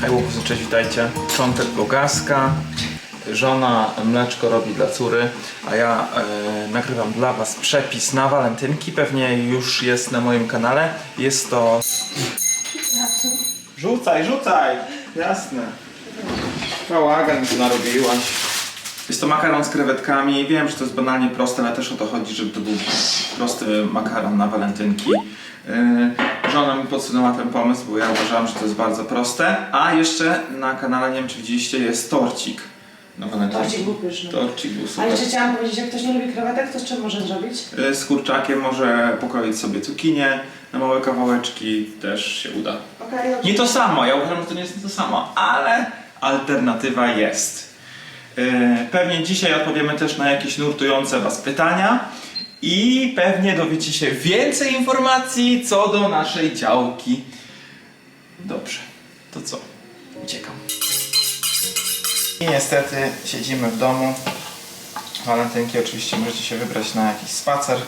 Hej łopusy, cześć, witajcie. Początek Bogaska. Żona mleczko robi dla córy, a ja e, nagrywam dla was przepis na walentynki. Pewnie już jest na moim kanale. Jest to... Rzucaj, rzucaj! Jasne. Bałagan tu narobiłaś. Jest to makaron z krewetkami. Wiem, że to jest banalnie proste, ale też o to chodzi, żeby to był prosty makaron na walentynki. Yy, żona mi podsunęła ten pomysł, bo ja uważałem, że to jest bardzo proste. A jeszcze na kanale, nie wiem czy widzieliście, jest torcik walentynki. Torcik był pyszny. Torcik był A super. jeszcze chciałam powiedzieć, jak ktoś nie lubi krewetek, to z czym może zrobić? Yy, Z kurczakiem może pokroić sobie cukinię na małe kawałeczki, też się uda. Okej, dobrze. Nie to samo, ja uważam, że to nie jest to samo, ale alternatywa jest. Yy, Pewnie dzisiaj odpowiemy też na jakieś nurtujące Was pytania i pewnie dowiecie się więcej informacji co do naszej działki. Dobrze, to co? Uciekam. I niestety siedzimy w domu. Walentynki oczywiście możecie się wybrać na jakiś spacer.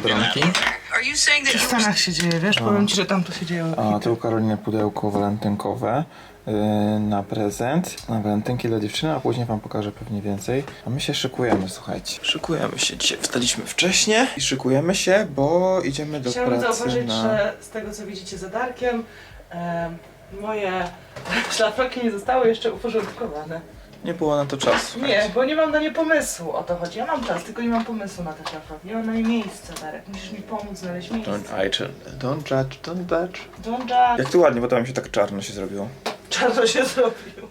Do that W Stanach się dzieje, wiesz? Powiem ci, że tam to się dzieje. A tu u Karoliny pudełko walentynkowe yy, na prezent, na walentynki dla dziewczyny, a później wam pokażę pewnie więcej. A my się szykujemy, słuchajcie. Szykujemy się dzisiaj. Wstaliśmy wcześnie i szykujemy się, bo idziemy do Chciałabym pracy zauważyć, na... że z tego co widzicie za Darkiem, em, moje szlafroki nie zostały jeszcze uporządkowane. Nie było na to czasu. Nie, bo nie mam na nie pomysłu, o to chodzi. Ja mam czas, tylko nie mam pomysłu na te szlafroki. Nie mam na nie miejsca, Darek. Musisz mi pomóc znaleźć miejsce. Don't, I, don't judge, don't judge. Don't judge. Jak tu ładnie, bo tam się tak czarno się zrobiło. Czarno się zrobił.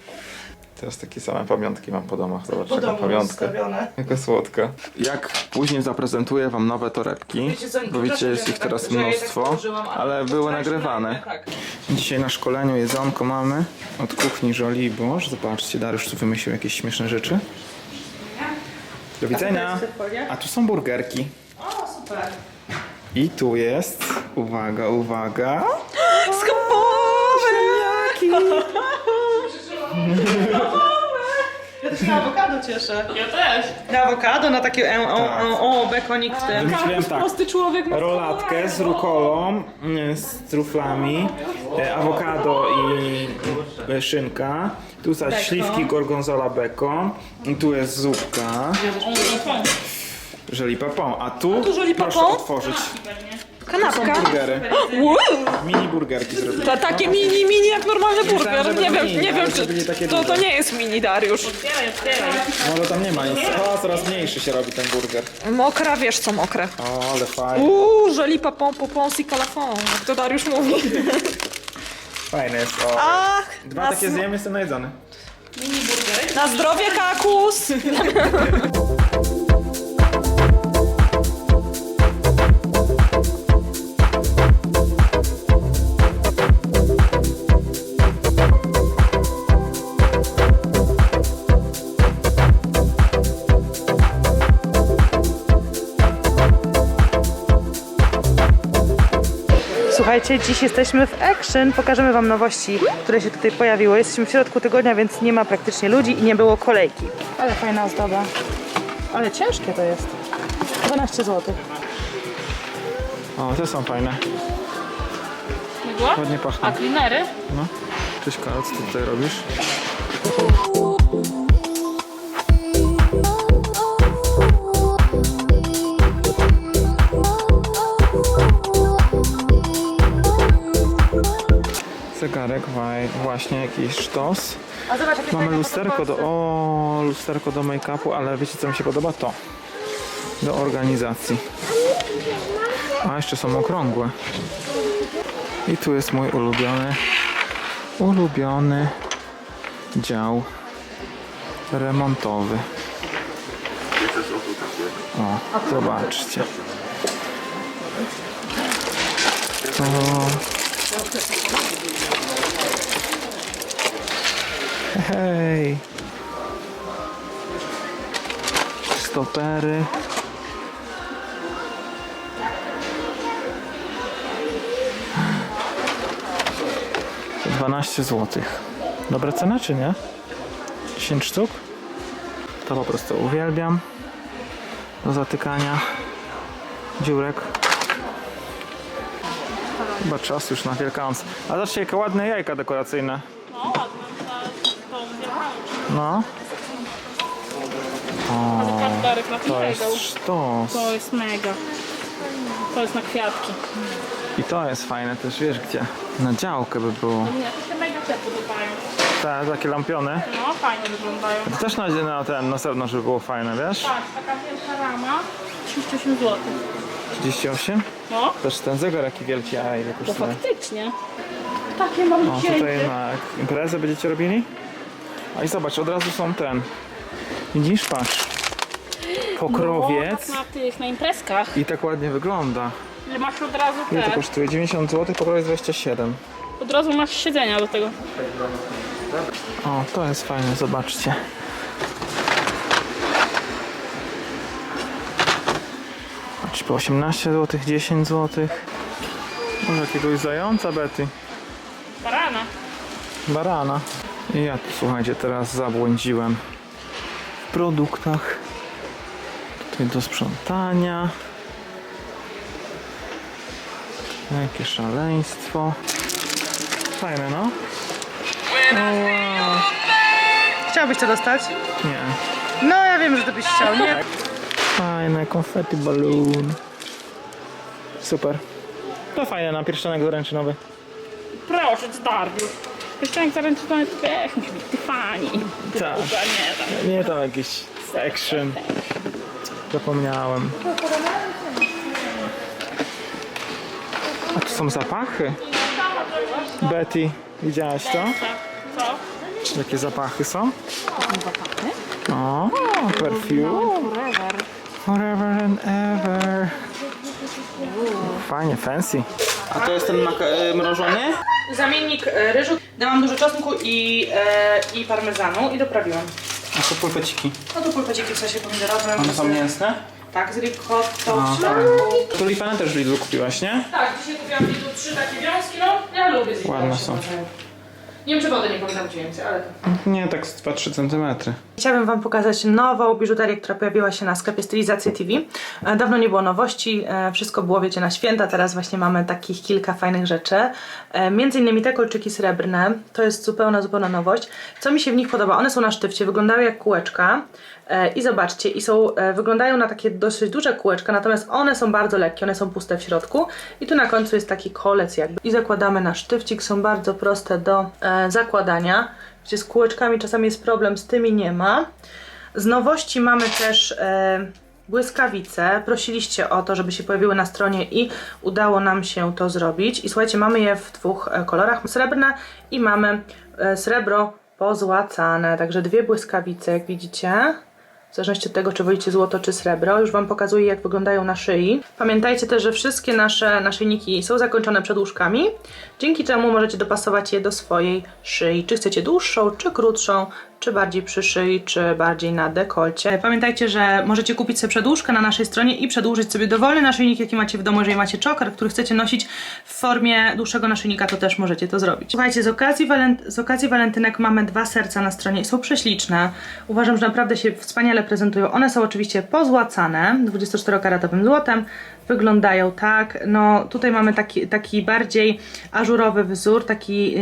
Teraz takie same pamiątki mam po domach. Zobacz, Po domu pamiątkę. Jaka słodka. Jak później zaprezentuję wam nowe torebki, Wiecie co, bo przepraszam, wiecie, jest że ich teraz że ja je tak mnóstwo, położyłam, ale były nagrywane. na- Tak. Dzisiaj na szkoleniu jedzonko mamy od kuchni Żoli i Boż. Zobaczcie, Dariusz tu wymyślił jakieś śmieszne rzeczy. Do widzenia. jest folia? A tu są burgerki. O, super. I tu jest, uwaga, uwaga. Ja też na awokado cieszę. Ja też. Na awokado, na takie e, o, Tak. o, o, bekonik w tym. Wymyśliłem tak. prosty człowiek na Rolatkę z rukolą, mm, z truflami, e, awokado i e, szynka. Tu Beko. śliwki gorgonzola beko. I tu jest zupka. Żeli papon. A tu, tu żeli proszę papon? otworzyć. Kanapka. Burgery. Wow. Mini burgerki zrobiłem. To takie mini, mini jak normalny Myślałem, burger. że Nie wiem, mini, nie ale wiem to byli takie czy to, to duże. nie jest mini Dariusz. Może tam nie ma nic. O, coraz mniejszy się robi ten burger. Mokra, wiesz co mokre. O, ale fajny. Uuu, żeli papon, popon, si calafon, jak to Dariusz mówi. Fajny jest. O. Ach, Dwa na, takie zjem, jestem najedzony. na zdrowie kakus. Słuchajcie, dziś jesteśmy w Action. Pokażemy Wam nowości, które się tutaj pojawiły. Jesteśmy w środku tygodnia, więc nie ma praktycznie ludzi i nie było kolejki. Ale fajna ozdoba. Ale ciężkie to jest. 12 zł. O, te są fajne. Ładnie pachną. A cleanery? No. Cześć Karol, co ty tutaj robisz? Zegarek, właśnie jakiś sztos. A zobacz, jakie Mamy fajne lusterko do, o, lusterko do make-upu, ale wiecie co mi się podoba? To. Do organizacji. A, jeszcze są okrągłe. I tu jest mój ulubiony, ulubiony dział remontowy. O, zobaczcie. To... Hej! stopery. 12 zł. Dobra cena czy nie? 10 sztuk? To po prostu uwielbiam. Do zatykania dziurek. Chyba czas już na Wielkanoc. A zobaczcie jakie ładne jajka dekoracyjne. No ładne, to wielkanoc. No. Darek na To regał. jest sztos. To jest mega. To jest na kwiatki. I to jest fajne też, wiesz gdzie? Na działkę by było. Nie, to się mega te podobają. Te takie lampiony. No, fajnie wyglądają. To też na, na ten, na zewnątrz by było fajne, wiesz? Tak, taka wielka rama. 38 zł. 38? No, Też ten zegar jaki wielki, a ile to kosztuje? faktycznie. Takie O, malutkie. tutaj na imprezę będziecie robili? A i zobacz, od razu są ten. Widzisz, patrz. Pokrowiec. No, tak na tych, na imprezkach. I tak ładnie wygląda. Ile masz od razu Ile to te. kosztuje? 90 zł, pokrowiec 27. Od razu masz siedzenia do tego. O, to jest fajne, zobaczcie. Patrz, po 18 zł, 10 zł. Może jakiegoś zająca, Betty. Barana. Barana. Ja tu, słuchajcie, teraz zabłądziłem w produktach. Tutaj do sprzątania. Jakie szaleństwo. Fajne, no? O, wow. Chciałbyś to dostać? Nie. No ja wiem, że to byś chciał, nie? Fajne, konfetti balloon. Super. To fajne na pierścionek zaręczynowy. Proszę, Dariusz. Jeszcze jak zaręczyny to wiesz, musi być Tiffany. Tak. Nie tam. Nie tam jakiś action. Zapomniałem. A tu są zapachy. Betty, widziałaś to? Co? Jakie zapachy są? O, perfume. Forever. Forever and ever. Fajnie, fancy. A to jest ten maka- mrożony? Zamiennik e, ryżu. Dałam dużo czosnku i, e, i parmezanu i doprawiłam. A to pulpeciki. No to pulpeciki w sosie pomidorowym. One są mięsne? Tak, z ricottą, A, w środku. Tulipany też w Lidlu kupiłaś, nie? Tak, dzisiaj kupiłam tu trzy takie wiązki, no ja lubię z Ładne są. Nie wiem, czy wody nie pamiętam ci więcej, ale to. Nie, tak z 2-3 cm. Chciałabym Wam pokazać nową biżuterię, która pojawiła się na sklepie Stylizacja TV. E, Dawno nie było nowości, e, wszystko było, wiecie, na święta, teraz właśnie mamy takich kilka fajnych rzeczy. E, Między innymi te kolczyki srebrne, to jest zupełna, zupełna nowość. Co mi się w nich podoba? One są na sztywcie, wyglądają jak kółeczka i zobaczcie, i są, e, wyglądają na takie dosyć duże kółeczka, natomiast one są bardzo lekkie, one są puste w środku i tu na końcu jest taki kolec jakby. I zakładamy na sztywcik, są bardzo proste do e, zakładania. Gdzie z kółeczkami czasami jest problem, z tymi nie ma. Z nowości mamy też e, błyskawice. Prosiliście o to, żeby się pojawiły na stronie i udało nam się to zrobić. I słuchajcie, mamy je w dwóch e, kolorach. Srebrne i mamy e, srebro pozłacane. Także dwie błyskawice, jak widzicie. W zależności od tego, czy wolicie złoto czy srebro. Już Wam pokazuję, jak wyglądają na szyi. Pamiętajcie też, że wszystkie nasze naszyjniki są zakończone przedłużkami, dzięki czemu możecie dopasować je do swojej szyi. Czy chcecie dłuższą, czy krótszą, czy bardziej przy szyi, czy bardziej na dekolcie. Pamiętajcie, że możecie kupić sobie przedłużkę na naszej stronie i przedłużyć sobie dowolny naszyjnik, jaki macie w domu. Jeżeli macie czoker, który chcecie nosić w formie dłuższego naszyjnika, to też możecie to zrobić. Słuchajcie, z okazji, walent- z okazji walentynek mamy dwa serca na stronie są prześliczne. Uważam, że naprawdę się wspaniale prezentują. One są oczywiście pozłacane 24-karatowym złotem. Wyglądają tak. No tutaj mamy taki, taki bardziej ażurowy wzór, taki,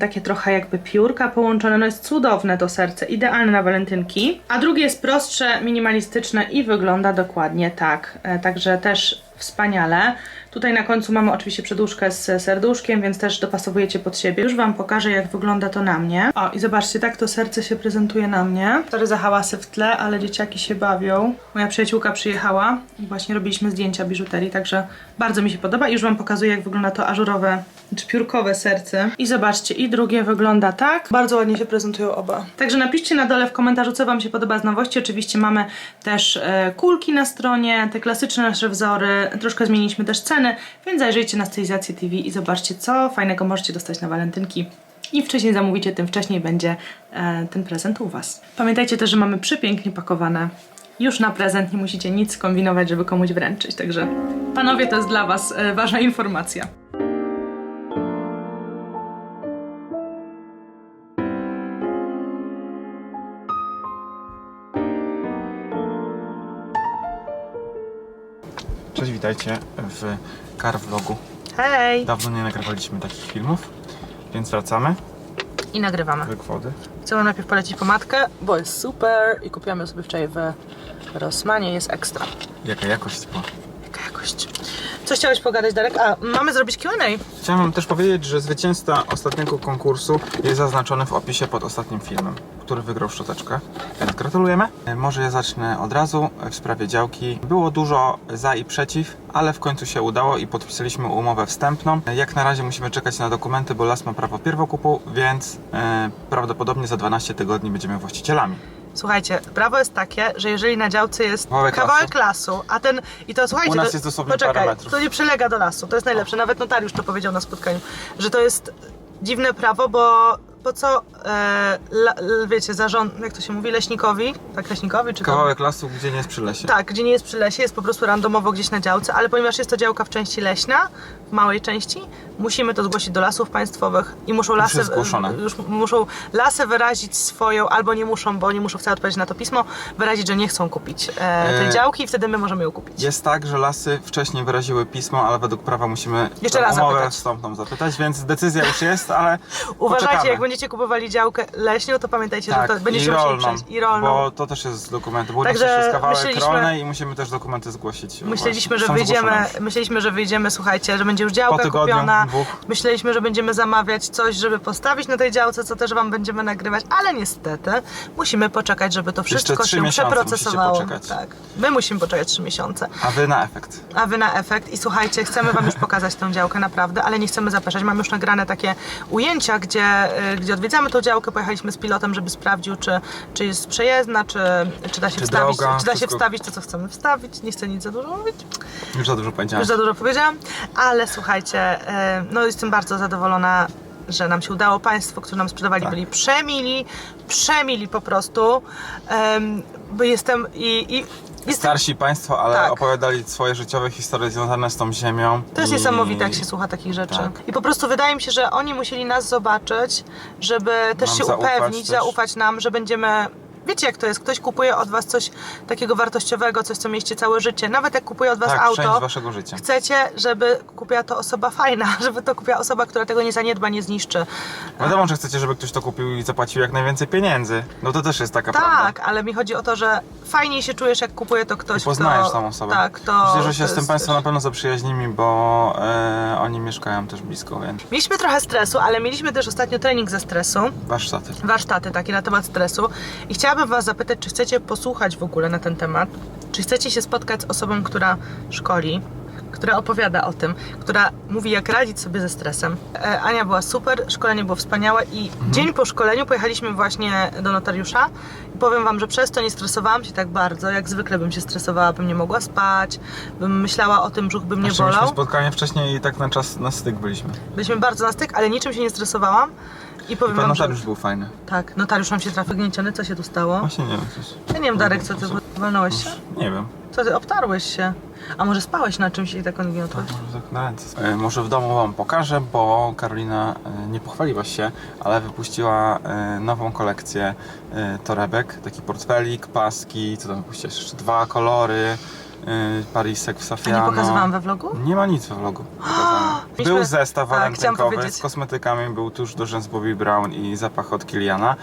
takie trochę jakby piórka połączone. No jest cudowne to serce, idealne na walentynki. A drugie jest prostsze, minimalistyczne i wygląda dokładnie tak. E, także też wspaniale. Tutaj na końcu mamy oczywiście przedłużkę z serduszkiem, więc też dopasowujecie pod siebie. Już Wam pokażę, jak wygląda to na mnie. O, i zobaczcie, tak to serce się prezentuje na mnie. Sorry za hałasy w tle, ale dzieciaki się bawią. Moja przyjaciółka przyjechała i właśnie robiliśmy zdjęcia biżuterii, także bardzo mi się podoba. I już Wam pokazuję, jak wygląda to ażurowe, czy piórkowe serce. I zobaczcie, i drugie wygląda tak. Bardzo ładnie się prezentują oba. Także napiszcie na dole w komentarzu, co Wam się podoba z nowości. Oczywiście mamy też e, kulki na stronie, te klasyczne nasze wzory. Troszkę zmieniliśmy też ceny, więc zajrzyjcie na Stylizację TV i zobaczcie, co fajnego możecie dostać na walentynki. Im wcześniej zamówicie, tym wcześniej będzie e, ten prezent u Was. Pamiętajcie też, że mamy przepięknie pakowane już na prezent, nie musicie nic kombinować, żeby komuś wręczyć. Także panowie, to jest dla was e, ważna informacja. Cześć, witajcie w Car Vlogu. Hej! Dawno nie nagrywaliśmy takich filmów, więc wracamy. I nagrywamy. Łyk wody. Chcemy najpierw polecić pomadkę, bo jest super i kupiłam ją sobie wczoraj w Rossmanie, jest ekstra. Jaka jakość była. Jaka jakość. Co chciałeś pogadać, Darek? A, mamy zrobić Q&A. Chciałem też powiedzieć, że zwycięzca ostatniego konkursu jest zaznaczony w opisie pod ostatnim filmem, który wygrał szczoteczkę. Więc gratulujemy. Może ja zacznę od razu w sprawie działki. Było dużo za i przeciw, ale w końcu się udało i podpisaliśmy umowę wstępną. Jak na razie musimy czekać na dokumenty, bo las ma prawo pierwokupu, więc e, prawdopodobnie za 12 tygodni będziemy właścicielami. Słuchajcie, prawo jest takie, że jeżeli na działce jest Kawałek kawałek lasu, a ten i to słuchajcie, U nas to, jest dosłownie poczekaj, parę metrów. to nie przylega do lasu, to jest najlepsze. Nawet notariusz to powiedział na spotkaniu, że to jest dziwne prawo, bo po co, e, la, wiecie, zarząd, jak to się mówi, leśnikowi, tak leśnikowi, czy Kawałek lasu, gdzie nie jest przy lesie. Tak, gdzie nie jest przy lesie, jest po prostu randomowo gdzieś na działce, ale ponieważ jest to działka w części leśna, w małej części, musimy to zgłosić do lasów państwowych i muszą lasy, już muszą lasy wyrazić swoją, albo nie muszą, bo nie muszą wcale odpowiedzieć na to pismo, wyrazić, że nie chcą kupić e, tej E, działki i wtedy my możemy ją kupić. Jest tak, że lasy wcześniej wyraziły pismo, ale według prawa musimy Jeszcze raz umowę zapytać. wstępną zapytać, więc decyzja już jest, ale Uważajcie, poczekamy. jak będziecie kupowali działkę leśnią, to pamiętajcie, tak, że to będziecie i musieli rolną, przejść. I rolną. bo to też jest z dokumentu, bo Także Także jest kawałek rolnej i musimy też dokumenty zgłosić. Myśleliśmy, że wyjdziemy, zgłoszone. myśleliśmy, że wyjdziemy, słuchajcie, że będzie już działka tygodniu, kupiona. dwóch. Myśleliśmy, że będziemy zamawiać coś, żeby postawić na tej działce, co też wam będziemy nagrywać, ale niestety musimy poczekać, żeby to wszystko się przeprocesowało. Tak. My musimy poczekać 3 miesiące. A wy na efekt. A wy na efekt i słuchajcie, chcemy wam już pokazać tę działkę naprawdę, ale nie chcemy zapeszać. Mam już nagrane takie ujęcia, gdzie, y, gdzie odwiedzamy tą działkę. Pojechaliśmy z pilotem, żeby sprawdził, czy, czy jest przejezdna, czy, czy da się Czy wstawić, droga, czy da się wszystko- wstawić to, co chcemy wstawić. Nie chcę nic za dużo mówić. Już za dużo powiedziałem. Już za dużo powiedziałam, ale słuchajcie, e, no jestem bardzo zadowolona, że nam się udało. Państwo, którzy nam sprzedawali, Tak. byli przemili, przemili po prostu. Em, bo jestem i, i jestem, Starsi państwo, ale Tak. opowiadali swoje życiowe historie związane z tą ziemią. to jest i- niesamowite, jak się słucha takich rzeczy. Tak. I po prostu wydaje mi się, że oni musieli nas zobaczyć, żeby też Nam się zaufać upewnić, też. zaufać nam, że będziemy. Wiecie jak to jest, ktoś kupuje od was coś takiego wartościowego, coś co mieliście całe życie. Nawet jak kupuje od was Tak, auto, waszego życia. Chcecie, żeby kupiła to osoba fajna, żeby to kupiła osoba, która tego nie zaniedba, nie zniszczy. Wiadomo, że chcecie, żeby ktoś to kupił i zapłacił jak najwięcej pieniędzy. No to też jest taka Tak, prawda. ale mi chodzi o to, że fajniej się czujesz, jak kupuje to ktoś, I poznajesz kto... tą osobę. Tak, to... Myślę, że się z tym Państwem na pewno zaprzyjaźnimy, bo e, oni mieszkają też blisko, więc Mieliśmy trochę stresu, ale mieliśmy też ostatnio trening ze stresu, warsztaty. warsztaty takie na temat stresu i chciałabym Was zapytać, czy chcecie posłuchać w ogóle na ten temat, czy chcecie się spotkać z osobą, która szkoli, która opowiada o tym, która mówi, jak radzić sobie ze stresem. E, Ania była super, szkolenie było wspaniałe i dzień po szkoleniu pojechaliśmy właśnie do notariusza i powiem Wam, że przez to nie stresowałam się tak bardzo, jak zwykle bym się stresowała, bym nie mogła spać, bym myślała o tym, brzuch by mnie Znaczy, mieliśmy bolał. spotkanie wcześniej i tak na czas na styk byliśmy. Byliśmy bardzo na styk, ale niczym się nie stresowałam i powiem Pan Wam, że... notariusz był fajny. Tak, notariusz nam się trafił gnięciony, co się tu stało? Właśnie nie wiem, coś. Ja nie wiem, Darek, co ty walnąłeś się? Nie wiem. Co ty, obtarłeś się? A może spałeś na czymś i tak on gniotłeś? Może tak na ręce. E, może w domu wam pokażę, bo Karolina e, nie pochwaliłaś się, ale wypuściła e, nową kolekcję e, torebek. Taki portfelik, paski, co tam wypuściłaś? Jeszcze dwa kolory. E, Parisek w A safiano. nie pokazywałam we vlogu? Nie ma nic we vlogu. Był zestaw tak, walentynkowy powiedzieć. z kosmetykami, był tuż do rzęs Bobby Brown i zapach od Kiliana.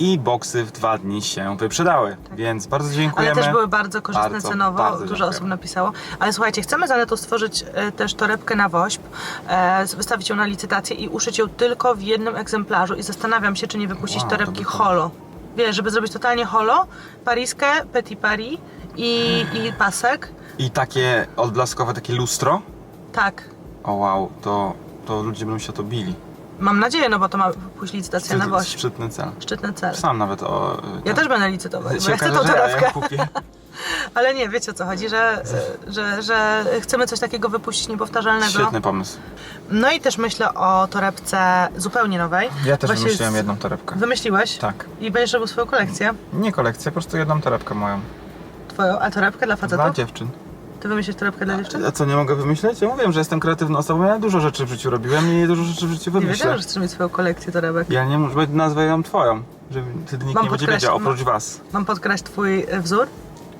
I boksy w dwa dni się wyprzedały, więc bardzo dziękujemy. Tak. Ale też były bardzo korzystne Bardzo, cenowo, bardzo dużo osób napisało. Ale słuchajcie, chcemy z Anetą stworzyć e, też torebkę na woźb, e, wystawić ją na licytację i uszyć ją tylko w jednym egzemplarzu i zastanawiam się, czy nie wypuścić Wow, to torebki by to- holo. Wiesz, żeby zrobić totalnie holo, pariskę, petit paris i, i pasek. I takie odblaskowe, takie lustro. Tak, O wow, to, to ludzie będą się o to bili. mam nadzieję, no bo to ma pójść licytacja na Szczyt, woźb. szczytny cel. Szczytny cel. Sam nawet o... Ja też będę licytować, bo się ja chcę okaże, tą że ja torebkę. ją kupię. Ale nie, wiecie o co chodzi, że, że, że chcemy coś takiego wypuścić niepowtarzalnego. Świetny pomysł. No i też myślę o torebce zupełnie nowej. Ja też Właśnie wymyśliłem z- jedną torebkę. Wymyśliłeś? Tak. I będziesz robił swoją kolekcję? Nie kolekcję, po prostu jedną torebkę moją. Swoją, a torebkę dla Dla facetów? dziewczyn. Ty wymyślisz torebkę dla dziewczyn? A co, nie mogę wymyśleć? Ja mówiłem, że jestem kreatywną osobą, ja dużo rzeczy w życiu robiłem i dużo rzeczy w życiu Nie wymyślę. wiedziałam, że chcesz mieć swoją kolekcję torebek. Ja nie muszę, nazwę ją twoją, żeby wtedy nikt Mam nie będzie podkreśl- wiedział, oprócz was. Mam podkraść twój e, wzór?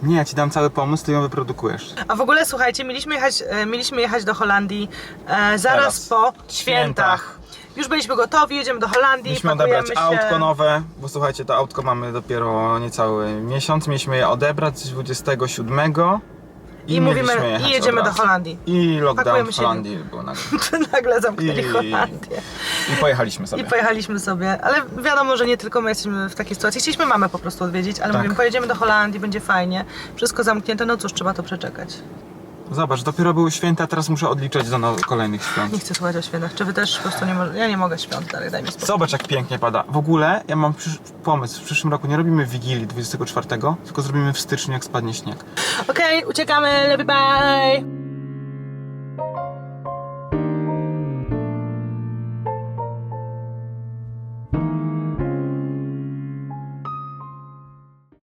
Nie, ja ci dam cały pomysł, ty ją wyprodukujesz. A w ogóle słuchajcie, mieliśmy jechać, e, mieliśmy jechać do Holandii e, zaraz Teraz. po świętach. Już byliśmy gotowi, jedziemy do Holandii, pakujemy odebrać się. autko nowe, bo słuchajcie, to autko mamy dopiero niecały miesiąc. Mieliśmy je odebrać 27 i, I mówimy, mieliśmy jechać i jedziemy od do razu. Holandii. I lockdown Pakujemy w się. Holandii był nagle. Nagle zamknęli I- Holandię. I pojechaliśmy sobie. I pojechaliśmy sobie, ale wiadomo, że nie tylko my jesteśmy w takiej sytuacji. Chcieliśmy mamę po prostu odwiedzić, ale Tak. mówimy, pojedziemy do Holandii, będzie fajnie. Wszystko zamknięte, no cóż, trzeba to przeczekać. Zobacz, dopiero były święta, teraz muszę odliczać do no- kolejnych świąt. Nie chcę słuchać o świętach. Czy wy też po prostu nie możecie? Ja nie mogę świąt dalej, daj mi spokój. Zobacz jak pięknie pada. W ogóle ja mam przysz- pomysł. W przyszłym roku nie robimy Wigilii 24, tylko zrobimy w styczniu jak spadnie śnieg. Okej, uciekamy, leby bye!